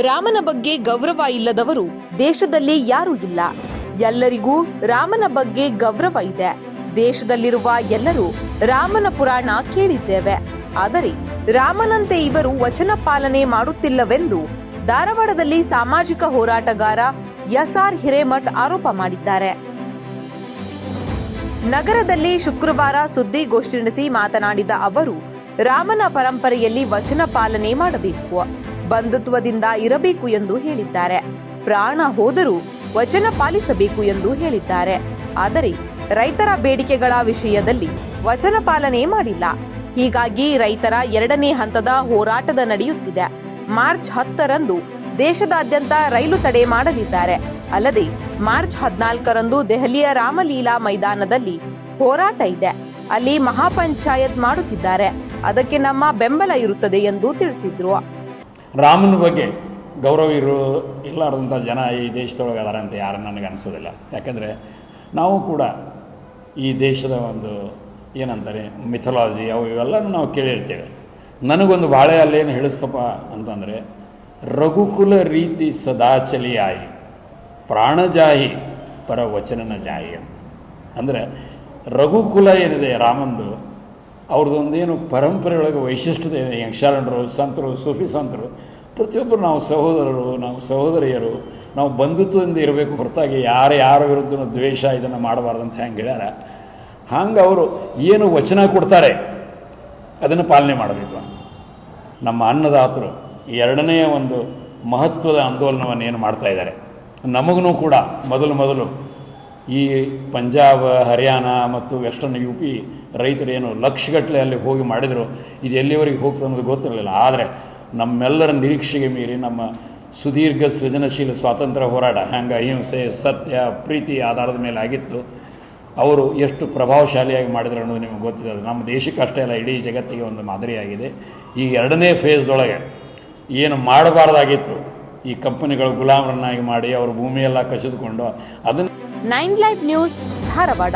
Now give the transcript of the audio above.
ರಾಮನ ಬಗ್ಗೆ ಗೌರವ ಇಲ್ಲದವರು ದೇಶದಲ್ಲಿ ಯಾರೂ ಇಲ್ಲ. ಎಲ್ಲರಿಗೂ ರಾಮನ ಬಗ್ಗೆ ಗೌರವ ಇದೆ. ದೇಶದಲ್ಲಿರುವ ಎಲ್ಲರೂ ರಾಮನ ಪುರಾಣ ಕೇಳಿದ್ದೇವೆ. ಆದರೆ ರಾಮನಂತೆ ಇವರು ವಚನ ಪಾಲನೆ ಮಾಡುತ್ತಿಲ್ಲವೆಂದು ಧಾರವಾಡದಲ್ಲಿ ಸಾಮಾಜಿಕ ಹೋರಾಟಗಾರ ಎಸ್ಆರ್ ಹಿರೇಮಠ್ ಆರೋಪ ಮಾಡಿದ್ದಾರೆ. ನಗರದಲ್ಲಿ ಶುಕ್ರವಾರ ಸುದ್ದಿಗೋಷ್ಠಿ ನಡೆಸಿ ಮಾತನಾಡಿದ ಅವರು, ರಾಮನ ಪರಂಪರೆಯಲ್ಲಿ ವಚನ ಪಾಲನೆ ಮಾಡಬೇಕು. ಬಂಧುತ್ವದಿಂದ ಇರಬೇಕು ಎಂದು ಹೇಳಿದ್ದಾರೆ. ಪ್ರಾಣ ಹೋದರೂ ವಚನ ಪಾಲಿಸಬೇಕು ಎಂದು ಹೇಳಿದ್ದಾರೆ. ಆದರೆ ರೈತರ ಬೇಡಿಕೆಗಳ ವಿಷಯದಲ್ಲಿ ವಚನ ಪಾಲನೆ ಮಾಡಿಲ್ಲ. ಹೀಗಾಗಿ ರೈತರ ಎರಡನೇ ಹಂತದ ಹೋರಾಟದ ನಡೆಯುತ್ತಿದೆ. ಮಾರ್ಚ್ ಹತ್ತರಂದು ದೇಶದಾದ್ಯಂತ ರೈಲು ತಡೆ ಮಾಡಲಿದ್ದಾರೆ. ಅಲ್ಲದೆ ಮಾರ್ಚ್ ಹದಿನಾಲ್ಕರಂದು ದೆಹಲಿಯ ರಾಮಲೀಲಾ ಮೈದಾನದಲ್ಲಿ ಹೋರಾಟ ಇದೆ. ಅಲ್ಲಿ ಮಹಾಪಂಚಾಯತ್ ಮಾಡುತ್ತಿದ್ದಾರೆ. ಅದಕ್ಕೆ ನಮ್ಮ ಬೆಂಬಲ ಇರುತ್ತದೆ ಎಂದು ತಿಳಿಸಿದ್ರು. ರಾಮನ ಬಗ್ಗೆ ಗೌರವ ಇರೋ ಇಲ್ಲಾರ್ದಂಥ ಜನ ಈ ದೇಶದೊಳಗೆ ಅದಾರ ಅಂತ ಯಾರು ನನಗೆ ಅನಿಸೋದಿಲ್ಲ. ಯಾಕಂದರೆ ನಾವು ಕೂಡ ಈ ದೇಶದ ಒಂದು ಏನಂತಾರೆ ಮಿಥಲಾಜಿ ಅವು ಇವೆಲ್ಲನೂ ನಾವು ಕೇಳಿರ್ತೇವೆ. ನನಗೊಂದು ಬಾಳೆ ಅಲ್ಲೇನು ಹೇಳಿಸ್ತಪ್ಪ ಅಂತಂದರೆ, ರಘುಕುಲ ರೀತಿ ಸದಾಚಲಿಯಾಯಿ ಪ್ರಾಣಜಾಹಿ ಪರ ವಚನನ ಜಾಯಿ ಅಂತ. ಅಂದರೆ ರಘುಕುಲ ಏನಿದೆ ರಾಮಂದು ಅವ್ರದ್ದೊಂದೇನು ಪರಂಪರೆಯೊಳಗೆ ವೈಶಿಷ್ಟ್ಯತೆ ಇದೆ ಯಕ್ಷಾರಣರು ಸಂತರು, ಸೂಫಿ ಸಂತರು. ಪ್ರತಿಯೊಬ್ಬರು ನಾವು ಸಹೋದರರು, ನಾವು ಸಹೋದರಿಯರು, ನಾವು ಬಂಧುತ್ವದಿಂದ ಇರಬೇಕು ಹೊರತಾಗಿ ಯಾರ ಯಾರ ವಿರುದ್ಧ ದ್ವೇಷ ಇದನ್ನು ಮಾಡಬಾರ್ದು ಅಂತ ಹೆಂಗೆ ಹೇಳ್ಯಾರ. ಹಂಗೆ ಅವರು ಏನು ವಚನ ಕೊಡ್ತಾರೆ, ಅದನ್ನು ಪಾಲನೆ ಮಾಡಬೇಕು. ನಮ್ಮ ಅನ್ನದಾತರು ಎರಡನೆಯ ಒಂದು ಮಹತ್ವದ ಆಂದೋಲನವನ್ನು ಏನು ಮಾಡ್ತಾ ಇದ್ದಾರೆ. ನಮಗೂ ಕೂಡ ಮೊದಲು ಮೊದಲು ಈ ಪಂಜಾಬ್, ಹರಿಯಾಣ ಮತ್ತು ವೆಸ್ಟರ್ನ್ ಯು ಪಿ ರೈತರೇನು ಲಕ್ಷಗಟ್ಟಲೆ ಅಲ್ಲಿ ಹೋಗಿ ಮಾಡಿದರು, ಇದು ಎಲ್ಲಿವರೆಗೆ ಹೋಗ್ತದೆ ಅನ್ನೋದು ಗೊತ್ತಿರಲಿಲ್ಲ. ಆದರೆ ನಮ್ಮೆಲ್ಲರ ನಿರೀಕ್ಷೆಗೆ ಮೀರಿ ನಮ್ಮ ಸುದೀರ್ಘ ಸೃಜನಶೀಲ ಸ್ವಾತಂತ್ರ್ಯ ಹೋರಾಟ ಹೆಂಗೆ ಅಹಿಂಸೆ, ಸತ್ಯ, ಪ್ರೀತಿ ಆಧಾರದ ಮೇಲೆ ಆಗಿತ್ತು. ಅವರು ಎಷ್ಟು ಪ್ರಭಾವಶಾಲಿಯಾಗಿ ಮಾಡಿದ್ರು ಅನ್ನೋದು ನಿಮಗೆ ಗೊತ್ತಿದೆ. ಅದು ನಮ್ಮ ದೇಶಕ್ಕೆ ಅಷ್ಟೇ ಅಲ್ಲ, ಇಡೀ ಜಗತ್ತಿಗೆ ಒಂದು ಮಾದರಿಯಾಗಿದೆ. ಈ ಎರಡನೇ ಫೇಸ್ದೊಳಗೆ ಏನು ಮಾಡಬಾರ್ದಾಗಿತ್ತು, ಈ ಕಂಪನಿಗಳು ಗುಲಾಮರನ್ನಾಗಿ ಮಾಡಿ, ಅವರು ಭೂಮಿಯೆಲ್ಲ ಕಸಿದುಕೊಂಡು ಅದನ್ನು ನೈನ್ ಲೈವ್ ನ್ಯೂಸ್ ಧಾರವಾಡ.